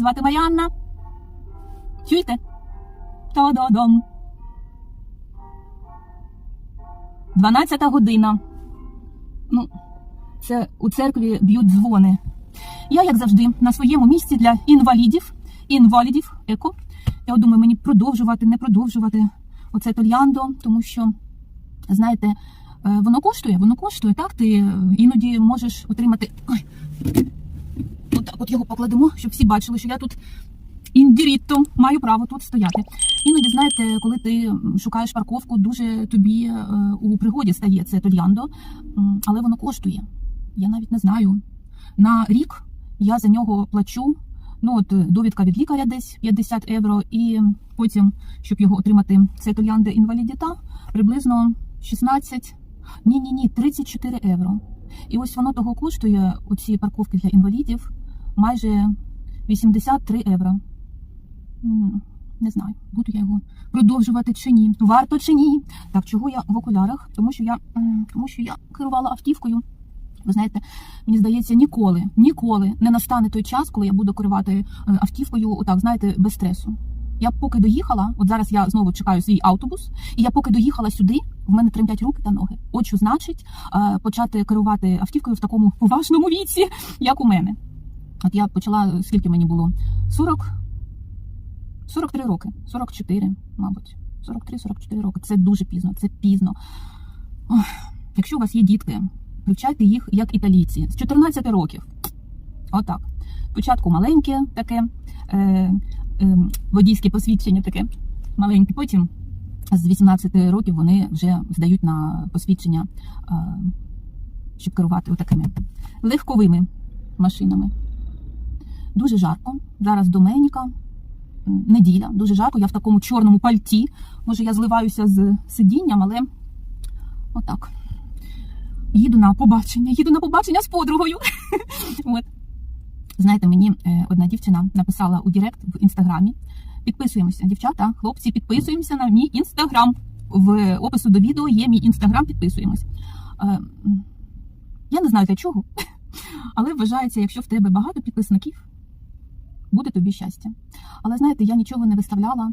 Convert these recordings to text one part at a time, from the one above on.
Звати Маріанна. Чуєте? Та-да-дам. 12 година. Ну, це у церкві б'ють дзвони. Я, як завжди, на своєму місці для інвалідів. Інвалідів, еко. Я думаю, мені продовжувати, не продовжувати оце тольяндо, тому що, знаєте, е, воно коштує, воно коштує, так? Ти е, іноді можеш отримати. Ой, Отак от його покладемо, щоб всі бачили, що я тут індірітто маю право тут стояти. Іноді, знаєте, коли ти шукаєш парковку, дуже тобі е, у пригоді стає це тольяндо, але воно коштує. Я навіть не знаю. На рік я за нього плачу. Ну, от довідка від лікаря десь 50 євро, і потім, щоб його отримати, це тольянде інвалідіта, приблизно 16, ні, ні, ні, 34 євро. І ось воно того коштує, оці парковки для інвалідів, майже 83 євро. Не знаю, буду я його продовжувати чи ні. Варто чи ні. Так, чого я в окулярах? Тому що я, тому що я керувала автівкою. Ви знаєте, мені здається, ніколи, ніколи не настане той час, коли я буду керувати е, автівкою, отак, знаєте, без стресу. Я поки доїхала, от зараз я знову чекаю свій автобус, і я поки доїхала сюди, в мене тремтять руки та ноги. От що значить е, почати керувати автівкою в такому поважному віці, як у мене. От я почала, скільки мені було? 40, 43 роки, 44, мабуть. 43-44 роки. Це дуже пізно, це пізно. Ох, якщо у вас є дітки, привчайте їх як італійці з 14 років. Отак. Спочатку маленьке таке е, е, водійське посвідчення таке маленьке, потім з 18 років вони вже здають на посвідчення, е, щоб керувати отакими легковими машинами. Дуже жарко. Зараз Доменіка, неділя, дуже жарко. Я в такому чорному пальті. Може, я зливаюся з сидінням, але отак. Їду на побачення, їду на побачення з подругою. От. Знаєте, мені е, одна дівчина написала у Директ в інстаграмі. Підписуємося, дівчата, хлопці, підписуємося на мій інстаграм. В опису до відео є мій інстаграм, підписуємось. Е, Я не знаю для чого, але вважається, якщо в тебе багато підписників, буде тобі щастя. Але знаєте, я нічого не виставляла.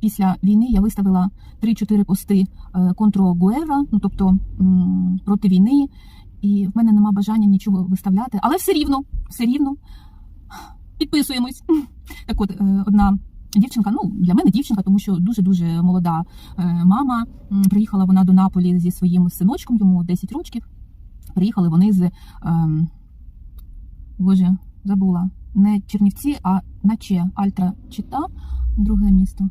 Після війни я виставила 3-4 пости е, контро Гуера, ну тобто проти війни, і в мене нема бажання нічого виставляти, але все рівно, все рівно підписуємось. Так от, е, одна дівчинка, ну для мене дівчинка, тому що дуже дуже молода е, мама. Приїхала вона до Наполі зі своїм синочком, йому 10 років. Приїхали вони з ем, Боже, забула. Не Чернівці, а наче Альтра Чита, друге місто.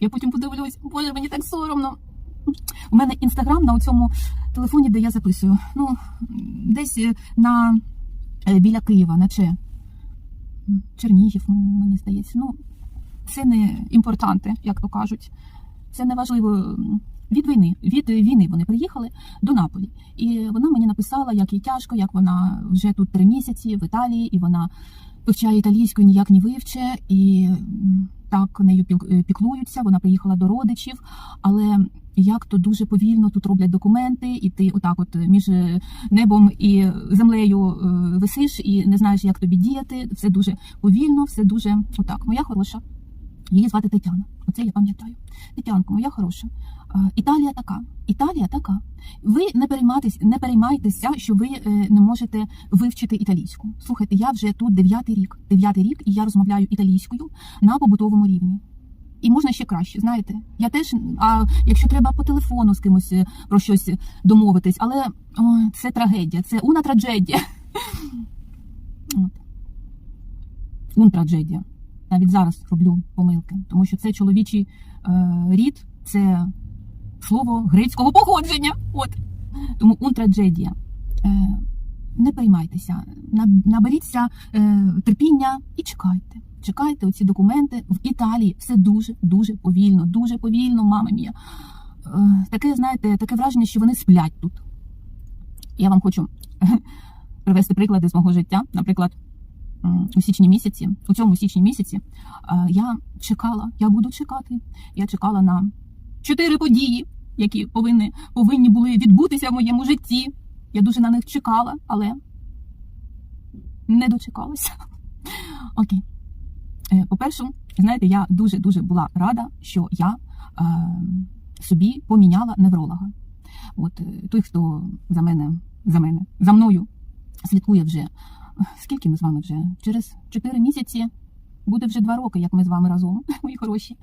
Я потім подивлюсь, боже, мені так соромно. У мене інстаграм на цьому телефоні, де я записую. Ну, десь е, на е, біля Києва, наче Чернігів, мені здається. Ну, це не імпортанте, як то кажуть. Це не важливо. Від війни, від війни вони приїхали до Наполі. І вона мені написала, як їй тяжко, як вона вже тут три місяці в Італії, і вона вивчає італійську, ніяк не вивче, і так нею е, піклуються. Вона приїхала до родичів, але як то дуже повільно тут роблять документи, і ти отак, от між е, небом і землею е, висиш, і не знаєш, як тобі діяти. Все дуже повільно, все дуже отак. Моя хороша. Її звати Тетяна. Оце я пам'ятаю. Тетянко, моя хороша. Е, Італія така. Італія така. Ви не переймайтесь, не переймайтеся, що ви е, не можете вивчити італійську. Слухайте, я вже тут дев'ятий рік. Дев'ятий рік, і я розмовляю італійською на побутовому рівні. І можна ще краще, знаєте. Я теж, а якщо треба по телефону з кимось е, про щось домовитись, але ой, це трагедія, це уна трагедія. Ун трагедія. Навіть зараз роблю помилки, тому що це чоловічий е, рід, це слово грецького походження. От. Тому ун трагедія. Е, не переймайтеся, наберіться е, терпіння і чекайте. Чекайте оці документи. В Італії все дуже дуже повільно, дуже повільно, мама мія. Е, таке, знаєте, таке враження, що вони сплять тут. Я вам хочу привести приклади з мого життя. Наприклад, у січні місяці, у цьому січні місяці, е, я чекала, я буду чекати. Я чекала на чотири події, які повинні, повинні були відбутися в моєму житті. Я дуже на них чекала, але не дочекалася. Окей. Е, По-перше, знаєте, я дуже-дуже була рада, що я е, собі поміняла невролога. От е, той, хто за мене, за мене, за мною слідкує вже. е, Скільки ми з вами вже? Через 4 місяці буде вже 2 роки, як ми з вами разом, мої хороші.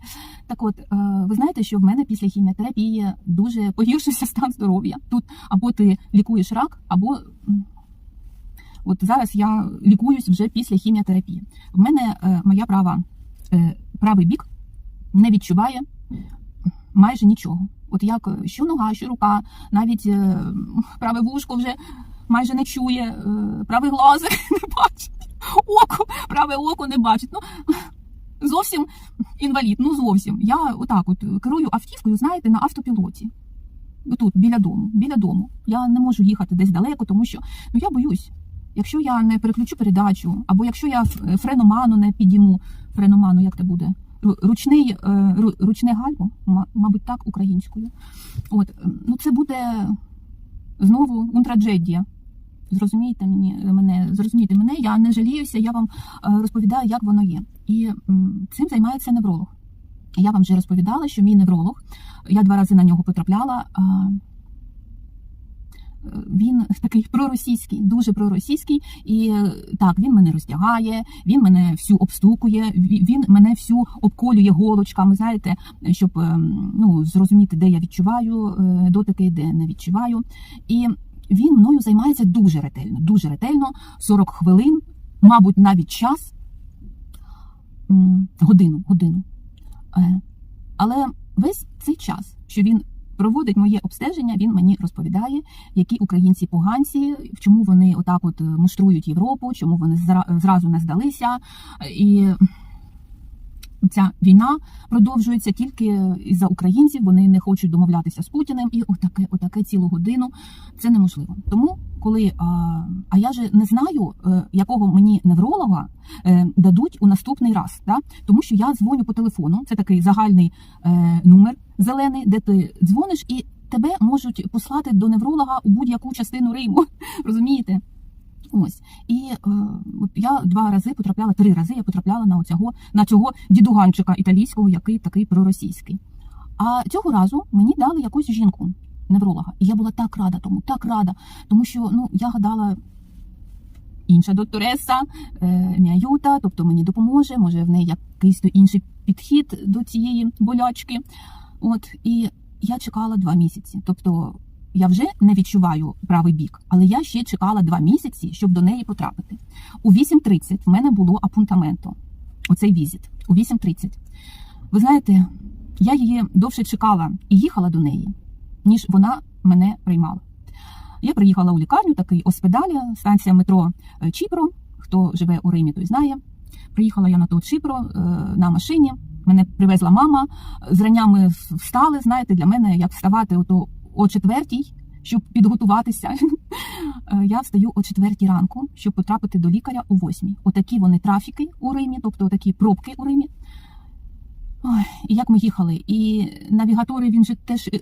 Так от, е, ви знаєте, що в мене після хіміотерапії дуже погіршився стан здоров'я. Тут або ти лікуєш рак, або от зараз я лікуюсь вже після хіміотерапії. В мене е, моя права, е, правий бік не відчуває майже нічого. От як що нога, що рука, навіть праве вушко вже майже не чує, правий глазик не бачить, око, праве око не бачить. Ну, зовсім інвалід, ну зовсім. Я отак от керую автівкою, знаєте, на автопілоті. Тут, біля дому, біля дому. Я не можу їхати десь далеко, тому що ну я боюсь. Якщо я не переключу передачу, або якщо я френоману не підійму, френоману, як це буде? Ручний, е, ручне гальмо, мабуть, так, українською. От, ну це буде знову унтраджедія. Зрозумійте мені мене, зрозумійте мене, я не жаліюся, я вам е, розповідаю, як воно є. І цим займається невролог. Я вам вже розповідала, що мій невролог, я два рази на нього потрапляла. е, Він такий проросійський, дуже проросійський, і е, так він мене роздягає, він мене всю обстукує, він мене всю обколює голочками. Знаєте, щоб ем, ну зрозуміти, де я відчуваю е, дотики, де не відчуваю. І він мною займається дуже ретельно, дуже ретельно, 40 хвилин, мабуть, навіть час, годину, годину. Е, Але весь цей час, що він проводить моє обстеження, він мені розповідає, які українці поганці, чому вони отак от е, муштрують Європу, чому вони зразу не здалися. Е, І ця війна продовжується тільки із-за українців. Вони не хочуть домовлятися з Путіним, і отаке, отаке цілу годину це неможливо. Тому, коли а, а я же не знаю, е, якого мені невролога е, дадуть у наступний раз, да? тому що я дзвоню по телефону. Це такий загальний е, номер зелений, де ти дзвониш, і тебе можуть послати до невролога у будь-яку частину Риму. Розумієте? Ось і е, я два рази потрапляла, три рази я потрапляла на оцього на цього дідуганчика італійського, який такий проросійський. А цього разу мені дали якусь жінку, невролога, і я була так рада тому, так рада, тому що ну я гадала. Інша доктореса е, Міаюта, тобто мені допоможе, може в неї якийсь інший підхід до цієї болячки. От і я чекала два місяці. Тобто я вже не відчуваю правий бік, але я ще чекала два місяці, щоб до неї потрапити. У 8.30 в мене було апунтаменто. Оцей візит. У 8.30. Ви знаєте, я її довше чекала і їхала до неї, ніж вона мене приймала. Я приїхала у лікарню, такий оспедалі, станція метро е, Чіпро. Хто живе у Римі, той знає. Приїхала я на то Чіпро е, на машині. Мене привезла мама. Зрання ми встали. Знаєте, для мене як вставати ото о четвертій, щоб підготуватися. Е, Я встаю о четвертій ранку, щоб потрапити до лікаря о восьмій. Отакі вони трафіки у Римі, тобто такі пробки у Римі. Ой, і як ми їхали, і навігатори він же теж е,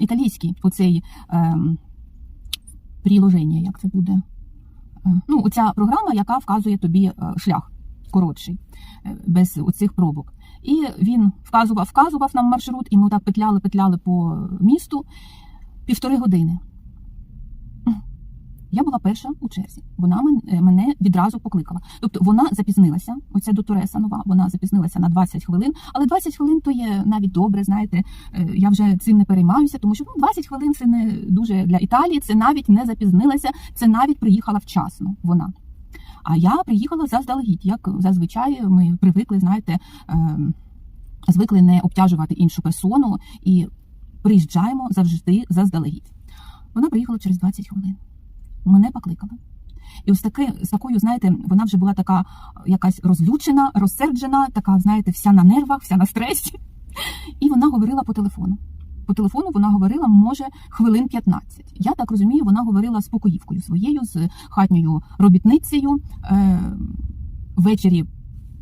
італійський, оцей е, приложення, як це буде. Е, ну, оця програма, яка вказує тобі е, шлях коротший, без оцих пробок. І він вказував, вказував нам маршрут, і ми так петляли, петляли по місту півтори години. Я була перша у черзі. Вона е, мене відразу покликала. Тобто вона запізнилася. Оця доктореса нова, вона запізнилася на 20 хвилин. Але 20 хвилин то є навіть добре. Знаєте, Е, я вже цим не переймаюся, тому що ну, 20 хвилин це не дуже для Італії. Це навіть не запізнилася, це навіть приїхала вчасно. Вона. А я приїхала заздалегідь, як зазвичай ми привикли, знаєте, ем, звикли не обтяжувати іншу персону і приїжджаємо завжди заздалегідь. Вона приїхала через 20 хвилин. Мене покликала. І ось таки, з такою, знаєте, вона вже була така якась розлючена, розсерджена, така, знаєте, вся на нервах, вся на стресі. І вона говорила по телефону. По телефону вона говорила, може, хвилин 15. Я так розумію, вона говорила з покоївкою своєю, з хатньою робітницею. Е, ввечері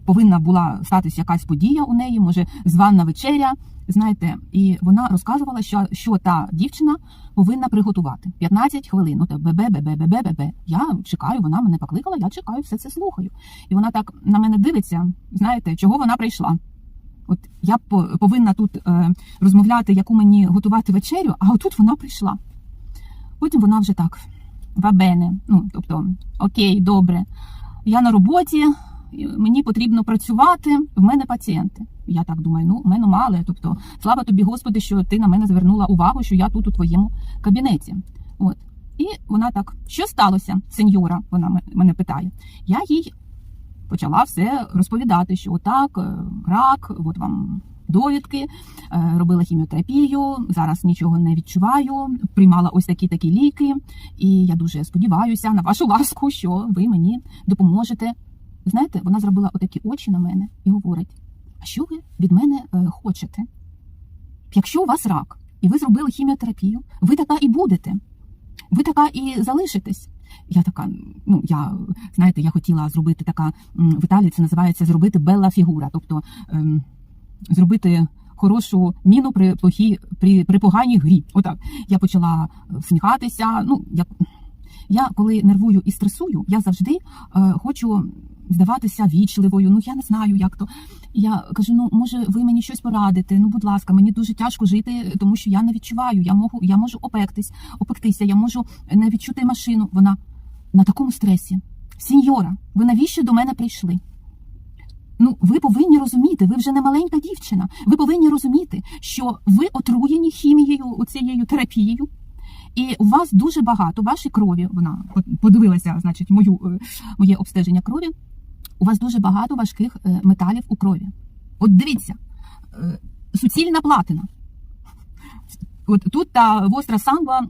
повинна була статися якась подія у неї, може, званна вечеря. Знаєте, і вона розказувала, що, що та дівчина повинна приготувати 15 хвилин. Ну, бебе, бебе, бебе, бебе. Я чекаю, вона мене покликала, я чекаю, все це слухаю. І вона так на мене дивиться, знаєте, чого вона прийшла. От я по- повинна тут е, розмовляти, яку мені готувати вечерю, а отут вона прийшла. Потім вона вже так, вабене, ну тобто, окей, добре. Я на роботі, мені потрібно працювати, в мене пацієнти. Я так думаю, ну, в мене мало. Тобто, слава тобі, Господи, що ти на мене звернула увагу, що я тут у твоєму кабінеті. От. І вона так, що сталося, сеньора? Вона мене питає. Я їй почала все розповідати, що отак, е, рак, от вам довідки, е, робила хіміотерапію, зараз нічого не відчуваю, приймала ось такі такі ліки, і я дуже сподіваюся на вашу ласку, що ви мені допоможете. Знаєте, вона зробила отакі очі на мене і говорить: а що ви від мене е, хочете? Якщо у вас рак, і ви зробили хіміотерапію, ви така і будете. Ви така і залишитесь. Я така, ну я знаєте, я хотіла зробити така в Італії це називається зробити белла фігура, тобто ем, зробити хорошу міну при плохій, при, при поганій грі. Отак. Я почала е, всміхатися. Ну, я, я коли нервую і стресую, я завжди е, хочу здаватися вічливою. Ну я не знаю, як то. Я кажу: ну може, ви мені щось порадите? Ну, будь ласка, мені дуже тяжко жити, тому що я не відчуваю. Я можу, я можу опектись, опектися, я можу не відчути машину. Вона на такому стресі. Сіньора, ви навіщо до мене прийшли? Ну, ви повинні розуміти, ви вже не маленька дівчина. Ви повинні розуміти, що ви отруєні хімією, оцією терапією, і у вас дуже багато вашої крові. Вона подивилася, значить, мою е, моє обстеження крові. У вас дуже багато важких е, металів у крові. От дивіться, е, суцільна платина. От тут та востра самба,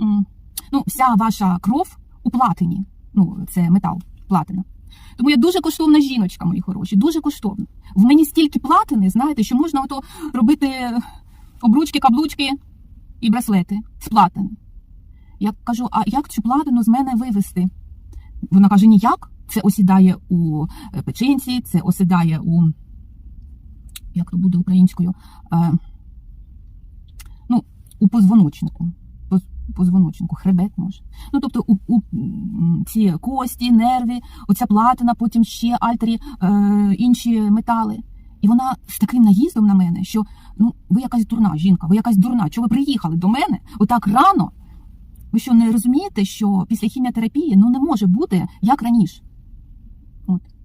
ну, вся ваша кров у платині. Ну, це метал, платина. Тому я дуже коштовна жіночка, мої хороші, дуже коштовна. В мені стільки платини, знаєте, що можна ото робити обручки, каблучки і браслети з платини. Я кажу, а як цю платину з мене вивести? Вона каже: ніяк. Це осідає у е, печінці, це осідає у як то буде українською? Е, ну, у позвоночнику. Поз- Позвоночнику, хребет може. Ну, тобто у, у ці кості, нерви, оця платина, потім ще альтері, е, інші метали. І вона з таким наїздом на мене, що ну ви якась дурна жінка, ви якась дурна. Чого ви приїхали до мене отак рано? Ви що не розумієте, що після хіміотерапії ну не може бути як раніше?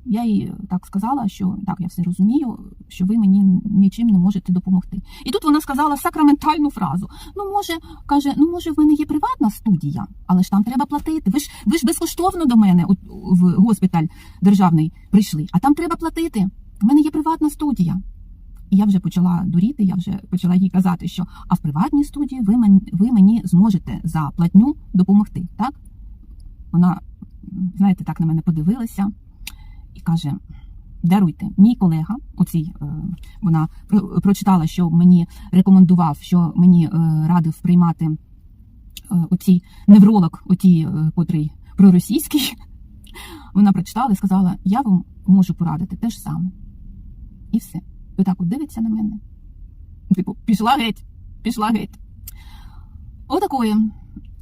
Я їй так сказала, що так, я все розумію, що ви мені нічим не можете допомогти. І тут вона сказала сакраментальну фразу: ну, може, каже, ну може, в мене є приватна студія, але ж там треба платити. Ви ж ви ж безкоштовно до мене в госпіталь державний прийшли, а там треба платити. В мене є приватна студія. І я вже почала дуріти, я вже почала їй казати, що а в приватній студії ви мені, ви мені зможете за платню допомогти. Так? Вона, знаєте, так на мене подивилася і каже: Даруйте, мій колега, оцій е, вона прочитала, що мені рекомендував, що мені е, радив приймати е, оцій невролог, отій, е, котрий проросійський. Вона прочитала і сказала: Я вам можу порадити те ж саме. І все. І так от дивиться на мене. Типу, пішла геть, пішла геть. Отакої.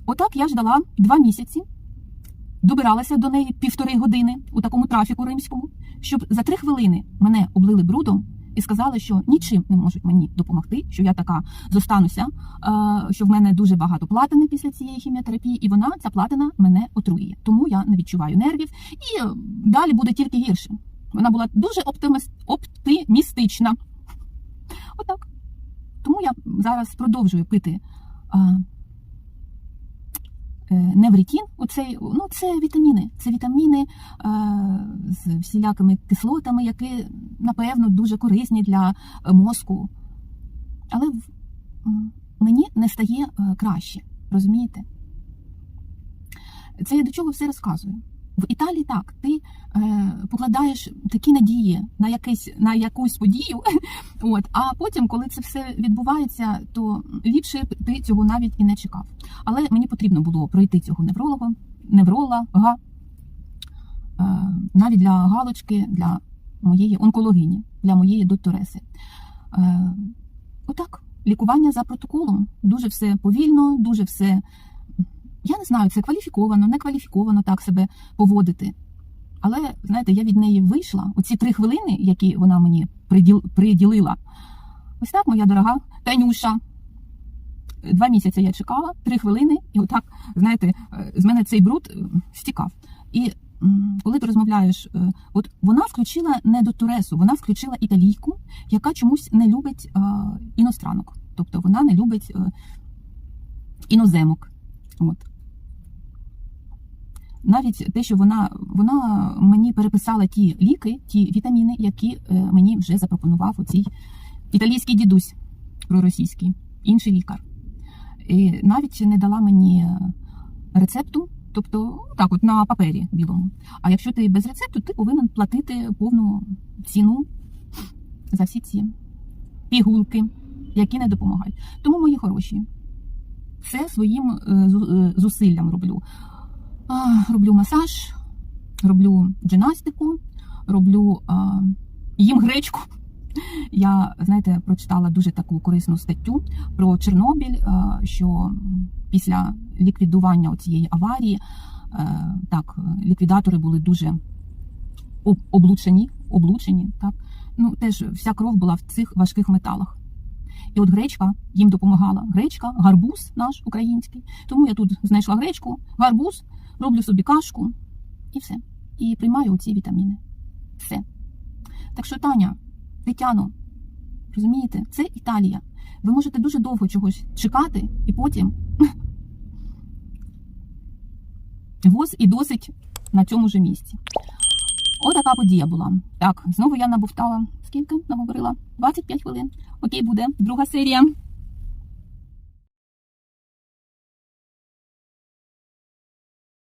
Отак я ждала два місяці, добиралася до неї півтори години у такому трафіку римському, щоб за три хвилини мене облили брудом і сказали, що нічим не можуть мені допомогти, що я така зостануся, е, що в мене дуже багато платини після цієї хіміотерапії, і вона, ця платина, мене отруює. Тому я не відчуваю нервів, і е, далі буде тільки гірше. Вона була дуже оптиміс- оптимістична. Отак. Тому я зараз продовжую пити е, неврітін. Оцей, ну, це вітаміни. Це вітаміни а, з всілякими кислотами, які, напевно, дуже корисні для е, мозку. Але мені не стає е, краще. Розумієте? Це я до чого все розказую. В Італії так, ти е, покладаєш такі надії на якийсь на якусь подію, от, а потім, коли це все відбувається, то ліпше ти цього навіть і не чекав. Але мені потрібно було пройти цього невролога, невролога, е, навіть для галочки, для моєї онкологині, для моєї доктореси. Е, отак, лікування за протоколом. Дуже все повільно, дуже все. Я не знаю, це кваліфіковано, не кваліфіковано так себе поводити. Але знаєте, я від неї вийшла. Оці три хвилини, які вона мені приділила. Ось так, моя дорога Танюша. Два місяці я чекала, три хвилини, і отак, знаєте, е, з мене цей бруд е, стікав. І коли ти розмовляєш, е, от вона включила не докторесу, вона включила італійку, яка чомусь не любить іностранок. Тобто вона не любить іноземок. От. Навіть те, що вона, вона мені переписала ті ліки, ті вітаміни, які е, мені вже запропонував оцей італійський дідусь проросійський, інший лікар. І навіть не дала мені е, рецепту, тобто так, от на папері білому. А якщо ти без рецепту, ти повинен платити повну ціну за всі ці пігулки, які не допомагають. Тому мої хороші, все своїм е, зусиллям роблю. Роблю масаж, роблю джинастику, роблю їм гречку. Я, знаєте, прочитала дуже таку корисну статтю про Чорнобиль, що після ліквідування цієї аварії, е, так, ліквідатори були дуже облучені, облучені, так. Ну, теж вся кров була в цих важких металах. І от гречка їм допомагала. Гречка, гарбуз наш український. Тому я тут знайшла гречку, гарбуз, роблю собі кашку і все. І приймаю оці вітаміни. Все. Так що, Таня, Тетяно, розумієте, це Італія. Ви можете дуже довго чогось чекати, і потім воз і досить на цьому ж місці. Отака подія була. Так, знову я набовтала. Скільки наговорила? 25 хвилин. Окей, буде друга серія.